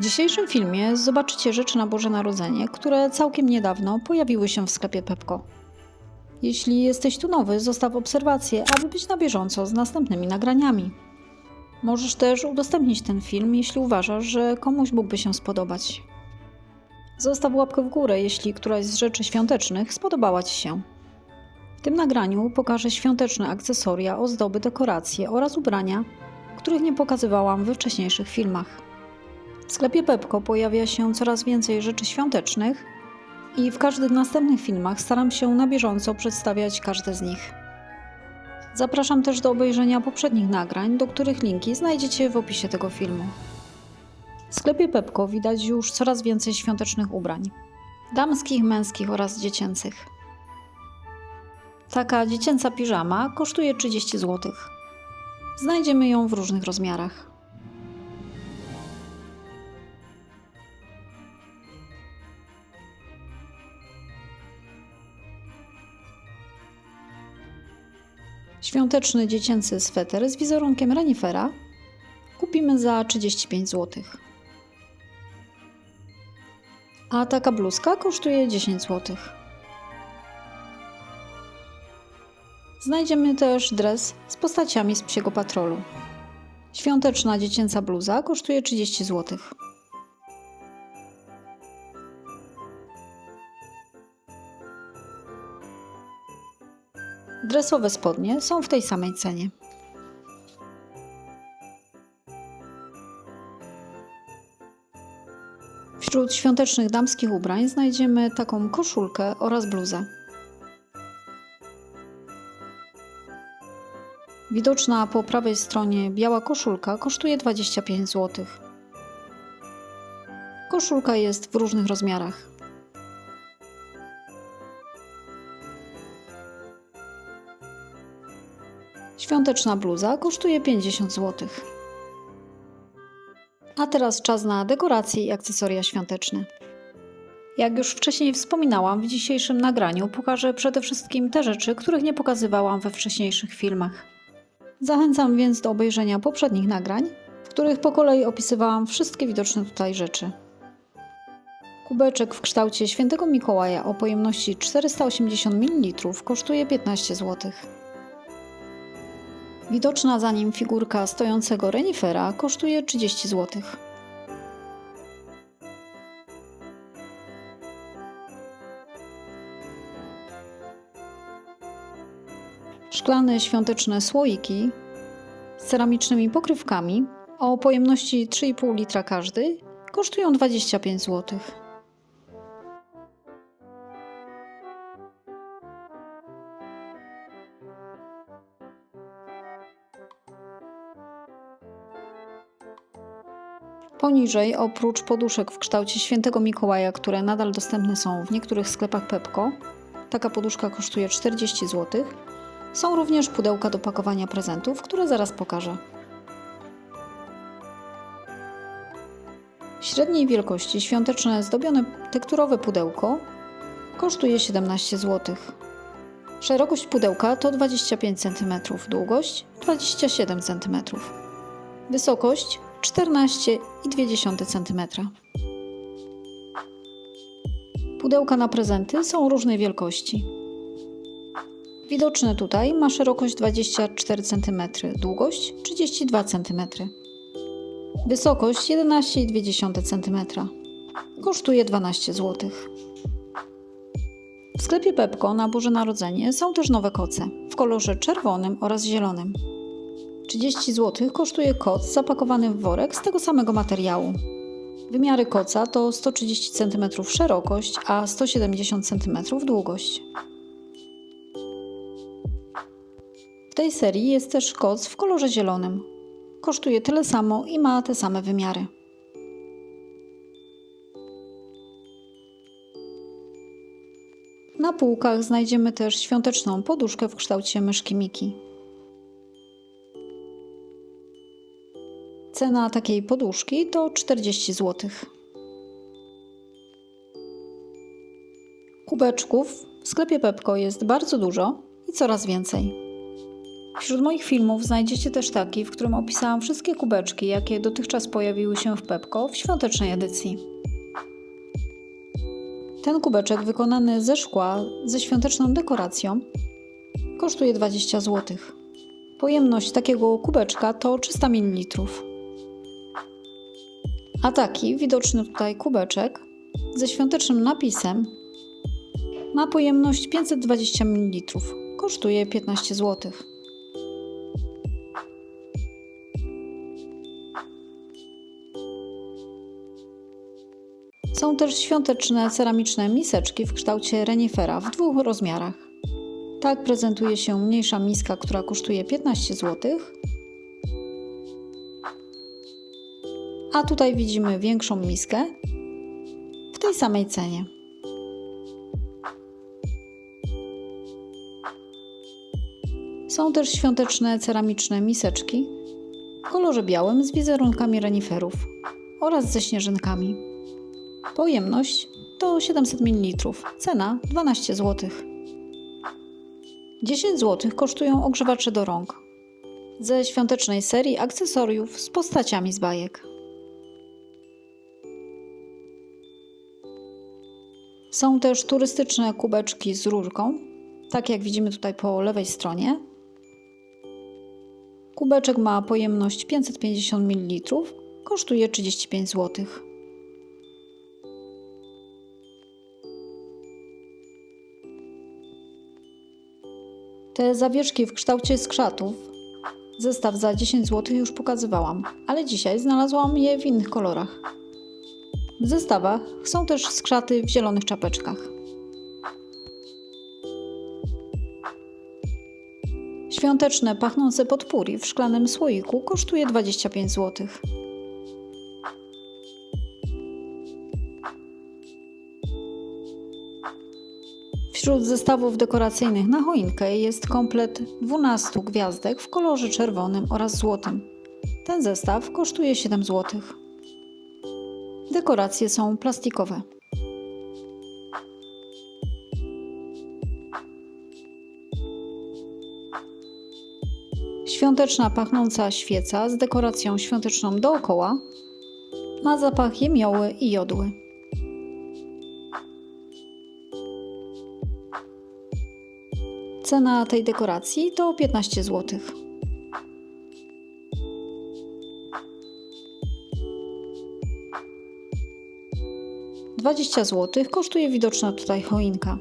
W dzisiejszym filmie zobaczycie rzeczy na Boże Narodzenie, które całkiem niedawno pojawiły się w sklepie Pepko. Jeśli jesteś tu nowy, zostaw obserwację, aby być na bieżąco z następnymi nagraniami. Możesz też udostępnić ten film, jeśli uważasz, że komuś mógłby się spodobać. Zostaw łapkę w górę, jeśli któraś z rzeczy świątecznych spodobała Ci się. W tym nagraniu pokażę świąteczne akcesoria, ozdoby, dekoracje oraz ubrania, których nie pokazywałam we wcześniejszych filmach. W sklepie Pepko pojawia się coraz więcej rzeczy świątecznych i w każdych następnych filmach staram się na bieżąco przedstawiać każde z nich. Zapraszam też do obejrzenia poprzednich nagrań, do których linki znajdziecie w opisie tego filmu. W sklepie Pepko widać już coraz więcej świątecznych ubrań damskich, męskich oraz dziecięcych. Taka dziecięca piżama kosztuje 30 zł. Znajdziemy ją w różnych rozmiarach. Świąteczny dziecięcy sweter z wizerunkiem renifera kupimy za 35 zł. A taka bluzka kosztuje 10 zł. Znajdziemy też dres z postaciami z psiego patrolu. Świąteczna dziecięca bluza kosztuje 30 zł. Dresowe spodnie są w tej samej cenie. Wśród świątecznych damskich ubrań znajdziemy taką koszulkę oraz bluzę. Widoczna po prawej stronie biała koszulka kosztuje 25 zł. Koszulka jest w różnych rozmiarach. Świąteczna bluza kosztuje 50 zł. A teraz czas na dekoracje i akcesoria świąteczne. Jak już wcześniej wspominałam, w dzisiejszym nagraniu pokażę przede wszystkim te rzeczy, których nie pokazywałam we wcześniejszych filmach. Zachęcam więc do obejrzenia poprzednich nagrań, w których po kolei opisywałam wszystkie widoczne tutaj rzeczy. Kubeczek w kształcie świętego Mikołaja o pojemności 480 ml kosztuje 15 zł. Widoczna za nim figurka stojącego renifera kosztuje 30 zł. Szklane świąteczne słoiki z ceramicznymi pokrywkami o pojemności 3,5 litra każdy kosztują 25 zł. Poniżej, oprócz poduszek w kształcie świętego Mikołaja, które nadal dostępne są w niektórych sklepach Pepko, taka poduszka kosztuje 40 zł, są również pudełka do pakowania prezentów, które zaraz pokażę. Średniej wielkości świąteczne zdobione tekturowe pudełko kosztuje 17 zł. Szerokość pudełka to 25 cm, długość 27 cm. Wysokość 14,2 cm. Pudełka na prezenty są różnej wielkości. Widoczne tutaj ma szerokość 24 cm, długość 32 cm. Wysokość 11,2 cm. Kosztuje 12 zł. W sklepie Pepko na Boże Narodzenie są też nowe koce w kolorze czerwonym oraz zielonym. 30 zł kosztuje koc zapakowany w worek z tego samego materiału. Wymiary koca to 130 cm szerokość, a 170 cm długość. W tej serii jest też koc w kolorze zielonym. Kosztuje tyle samo i ma te same wymiary. Na półkach znajdziemy też świąteczną poduszkę w kształcie myszki Miki. Cena takiej poduszki to 40 zł. Kubeczków w sklepie Pepko jest bardzo dużo i coraz więcej. Wśród moich filmów znajdziecie też taki, w którym opisałam wszystkie kubeczki, jakie dotychczas pojawiły się w Pepko w świątecznej edycji. Ten kubeczek wykonany ze szkła ze świąteczną dekoracją kosztuje 20 zł. Pojemność takiego kubeczka to 300 ml. A taki widoczny tutaj kubeczek ze świątecznym napisem ma pojemność 520 ml. Kosztuje 15 zł. Są też świąteczne ceramiczne miseczki w kształcie renifera w dwóch rozmiarach. Tak prezentuje się mniejsza miska, która kosztuje 15 zł. A tutaj widzimy większą miskę w tej samej cenie. Są też świąteczne ceramiczne miseczki w kolorze białym z wizerunkami reniferów oraz ze śnieżynkami. Pojemność to 700 ml, cena 12 zł. 10 zł kosztują ogrzewacze do rąk ze świątecznej serii akcesoriów z postaciami z bajek. Są też turystyczne kubeczki z rurką, tak jak widzimy tutaj po lewej stronie. Kubeczek ma pojemność 550 ml, kosztuje 35 zł. Te zawieszki w kształcie skrzatów, zestaw za 10 zł już pokazywałam, ale dzisiaj znalazłam je w innych kolorach. W zestawach są też skrzaty w zielonych czapeczkach. Świąteczne pachnące podpóri w szklanym słoiku kosztuje 25 zł. Wśród zestawów dekoracyjnych na choinkę jest komplet 12 gwiazdek w kolorze czerwonym oraz złotym. Ten zestaw kosztuje 7 zł. Dekoracje są plastikowe. Świąteczna pachnąca świeca z dekoracją świąteczną dookoła ma zapach jemioły i jodły. Cena tej dekoracji to 15 zł. Dwadzieścia zł kosztuje widoczna tutaj choinka.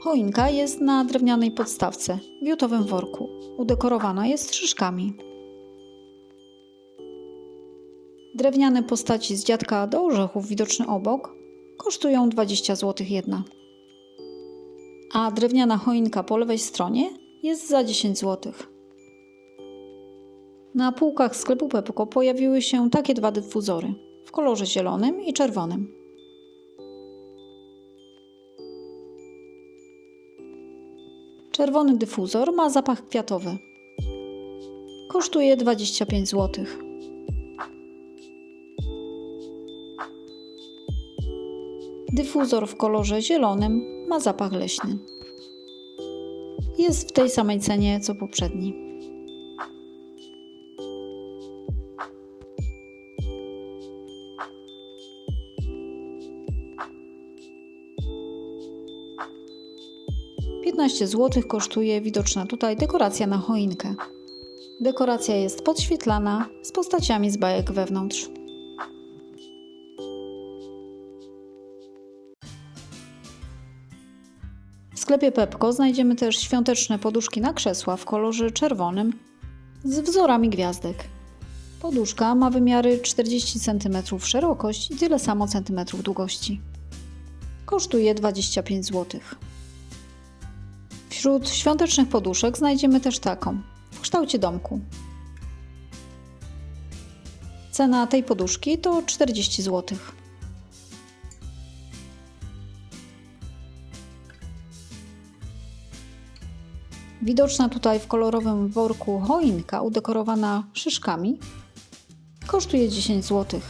Choinka jest na drewnianej podstawce, w jutowym worku. Udekorowana jest szyszkami. Drewniane postaci z dziadka do orzechów widoczne obok kosztują 20 zł jedna a drewniana choinka po lewej stronie jest za 10 zł. Na półkach sklepu Pepko pojawiły się takie dwa dyfuzory w kolorze zielonym i czerwonym. Czerwony dyfuzor ma zapach kwiatowy. Kosztuje 25 zł. Dyfuzor w kolorze zielonym ma zapach leśny. Jest w tej samej cenie co poprzedni. Piętnaście zł kosztuje widoczna tutaj dekoracja na choinkę. Dekoracja jest podświetlana z postaciami z bajek wewnątrz. W sklepie Pepko znajdziemy też świąteczne poduszki na krzesła w kolorze czerwonym z wzorami gwiazdek. Poduszka ma wymiary 40 cm szerokość i tyle samo centymetrów długości. Kosztuje 25 zł. Wśród świątecznych poduszek znajdziemy też taką w kształcie domku. Cena tej poduszki to 40 zł. Widoczna tutaj w kolorowym worku choinka udekorowana szyszkami kosztuje 10 zł.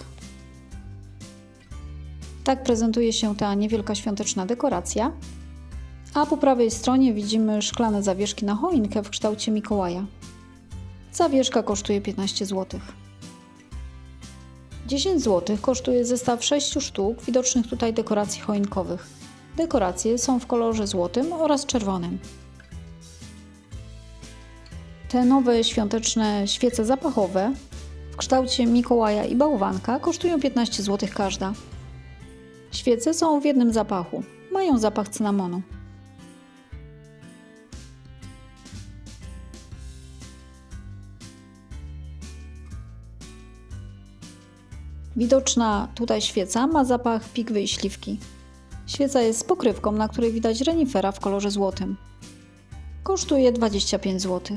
Tak prezentuje się ta niewielka świąteczna dekoracja. A po prawej stronie widzimy szklane zawieszki na choinkę w kształcie Mikołaja. Zawieszka kosztuje 15 zł. 10 zł kosztuje zestaw 6 sztuk widocznych tutaj dekoracji choinkowych. Dekoracje są w kolorze złotym oraz czerwonym. Te nowe świąteczne świece zapachowe w kształcie Mikołaja i bałwanka kosztują 15 zł każda. Świece są w jednym zapachu. Mają zapach cynamonu. Widoczna tutaj świeca ma zapach pigwy i śliwki. Świeca jest z pokrywką, na której widać renifera w kolorze złotym. Kosztuje 25 zł.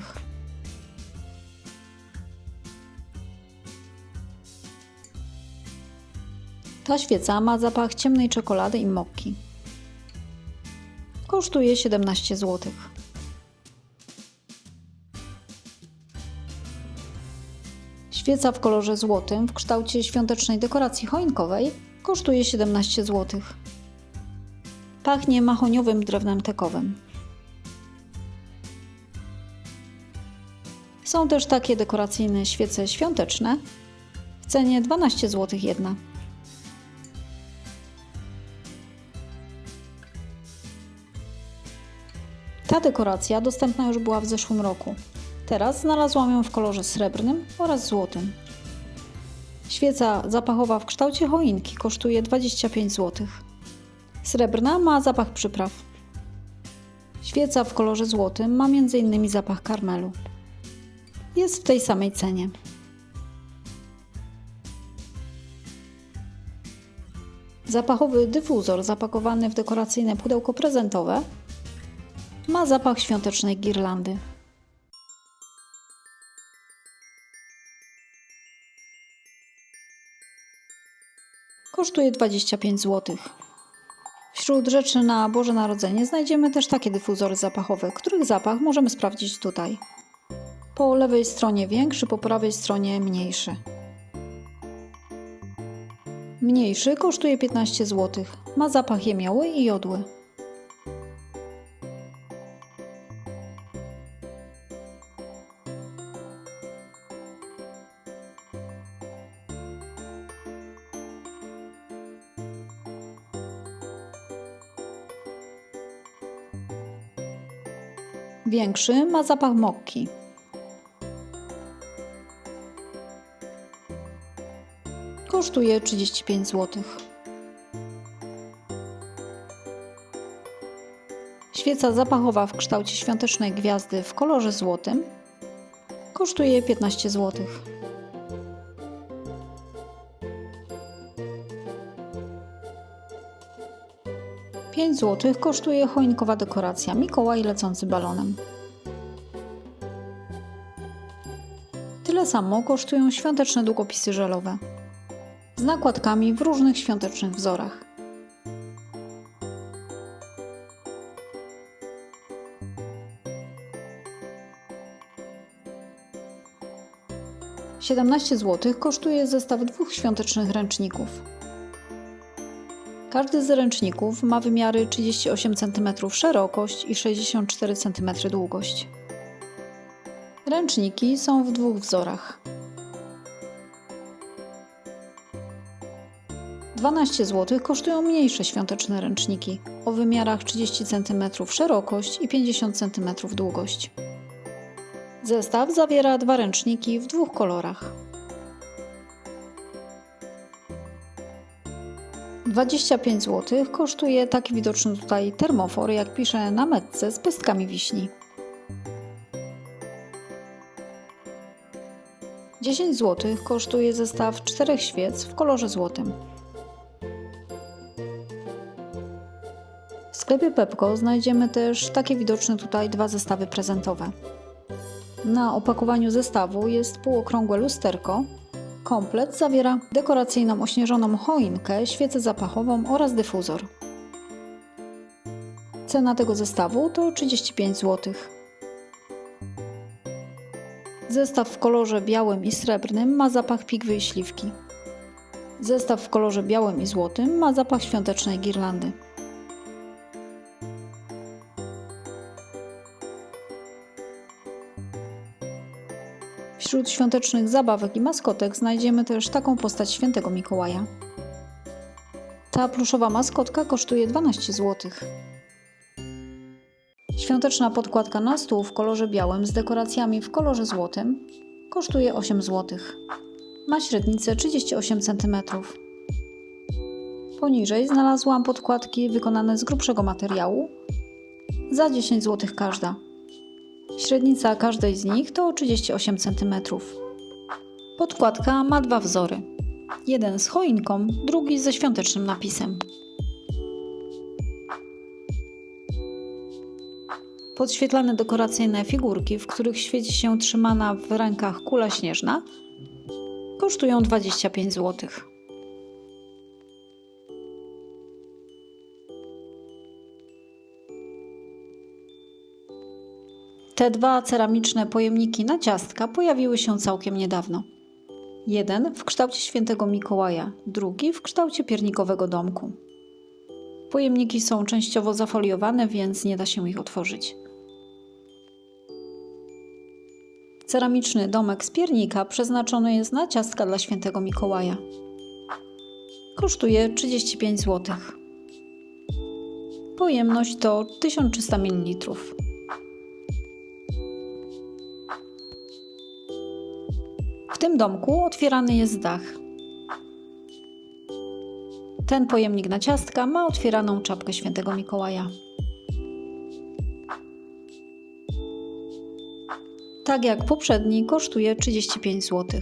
Ta świeca ma zapach ciemnej czekolady i mokki. Kosztuje 17 zł. Świeca w kolorze złotym w kształcie świątecznej dekoracji choinkowej kosztuje 17 zł. Pachnie mahoniowym drewnem tekowym. Są też takie dekoracyjne świece świąteczne w cenie 12 zł jedna. Ta dekoracja dostępna już była w zeszłym roku. Teraz znalazłam ją w kolorze srebrnym oraz złotym. Świeca zapachowa w kształcie choinki kosztuje 25 zł. Srebrna ma zapach przypraw. Świeca w kolorze złotym ma m.in. zapach karmelu. Jest w tej samej cenie. Zapachowy dyfuzor zapakowany w dekoracyjne pudełko prezentowe ma zapach świątecznej girlandy. Kosztuje 25 zł. Wśród rzeczy na Boże Narodzenie znajdziemy też takie dyfuzory zapachowe, których zapach możemy sprawdzić tutaj. Po lewej stronie większy, po prawej stronie mniejszy. Mniejszy kosztuje 15 zł. Ma zapach jemioły i jodły. Większy ma zapach mokki. Kosztuje 35 zł. Świeca zapachowa w kształcie świątecznej gwiazdy w kolorze złotym kosztuje 15 zł. Pięć zł kosztuje choinkowa dekoracja Mikołaj lecący balonem. Tyle samo kosztują świąteczne długopisy żelowe z nakładkami w różnych świątecznych wzorach. Siedemnaście zł kosztuje zestaw dwóch świątecznych ręczników. Każdy z ręczników ma wymiary 38 cm szerokość i 64 cm długość. Ręczniki są w dwóch wzorach. 12 zł kosztują mniejsze świąteczne ręczniki o wymiarach 30 cm szerokość i 50 cm długość. Zestaw zawiera dwa ręczniki w dwóch kolorach. 25 zł kosztuje taki widoczny tutaj termofor, jak pisze na metce z pestkami wiśni. 10 zł kosztuje zestaw czterech świec w kolorze złotym. W sklepie Pepko znajdziemy też takie widoczne tutaj dwa zestawy prezentowe. Na opakowaniu zestawu jest półokrągłe lusterko. Komplet zawiera dekoracyjną ośnieżoną choinkę, świecę zapachową oraz dyfuzor. Cena tego zestawu to 35 zł. Zestaw w kolorze białym i srebrnym ma zapach pigwy i śliwki. Zestaw w kolorze białym i złotym ma zapach świątecznej girlandy. Świątecznych zabawek i maskotek znajdziemy też taką postać świętego Mikołaja. Ta pluszowa maskotka kosztuje 12 zł. Świąteczna podkładka na stół w kolorze białym z dekoracjami w kolorze złotym kosztuje 8 zł. Ma średnicę 38 cm. Poniżej znalazłam podkładki wykonane z grubszego materiału za 10 zł każda. Średnica każdej z nich to 38 cm. Podkładka ma dwa wzory. Jeden z choinką, drugi ze świątecznym napisem. Podświetlane dekoracyjne figurki, w których świeci się trzymana w rękach kula śnieżna, kosztują 25 zł. Te dwa ceramiczne pojemniki na ciastka pojawiły się całkiem niedawno. Jeden w kształcie świętego Mikołaja, drugi w kształcie piernikowego domku. Pojemniki są częściowo zafoliowane, więc nie da się ich otworzyć. Ceramiczny domek z piernika przeznaczony jest na ciastka dla świętego Mikołaja. Kosztuje 35 zł. Pojemność to 1300 ml. Tym domku otwierany jest dach. Ten pojemnik na ciastka ma otwieraną czapkę świętego Mikołaja. Tak jak poprzedni, kosztuje 35 zł.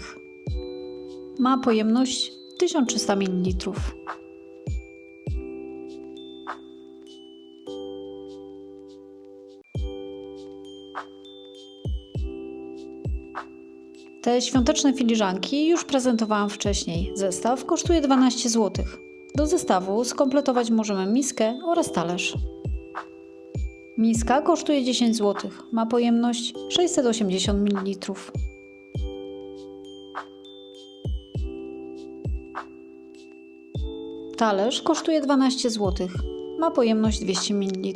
Ma pojemność 1300 ml. Te świąteczne filiżanki już prezentowałam wcześniej. Zestaw kosztuje 12 zł. Do zestawu skompletować możemy miskę oraz talerz. Miska kosztuje 10 zł. Ma pojemność 680 ml. Talerz kosztuje 12 zł. Ma pojemność 200 ml.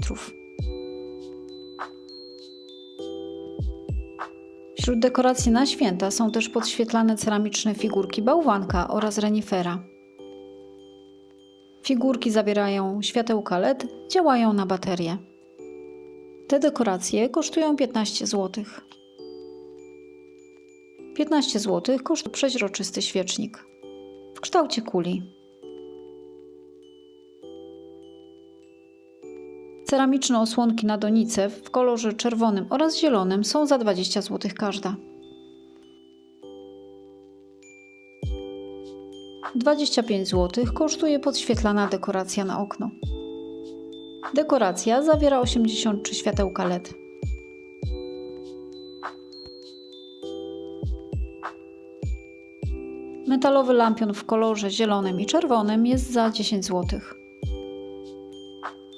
Wśród dekoracji na święta są też podświetlane ceramiczne figurki bałwanka oraz renifera. Figurki zawierają światełka LED, działają na baterie. Te dekoracje kosztują 15 zł. 15 zł kosztuje przeźroczysty świecznik w kształcie kuli. Ceramiczne osłonki na donice w kolorze czerwonym oraz zielonym są za 20 zł każda. 25 zł kosztuje podświetlana dekoracja na okno. Dekoracja zawiera 83 światełka LED. Metalowy lampion w kolorze zielonym i czerwonym jest za 10 zł.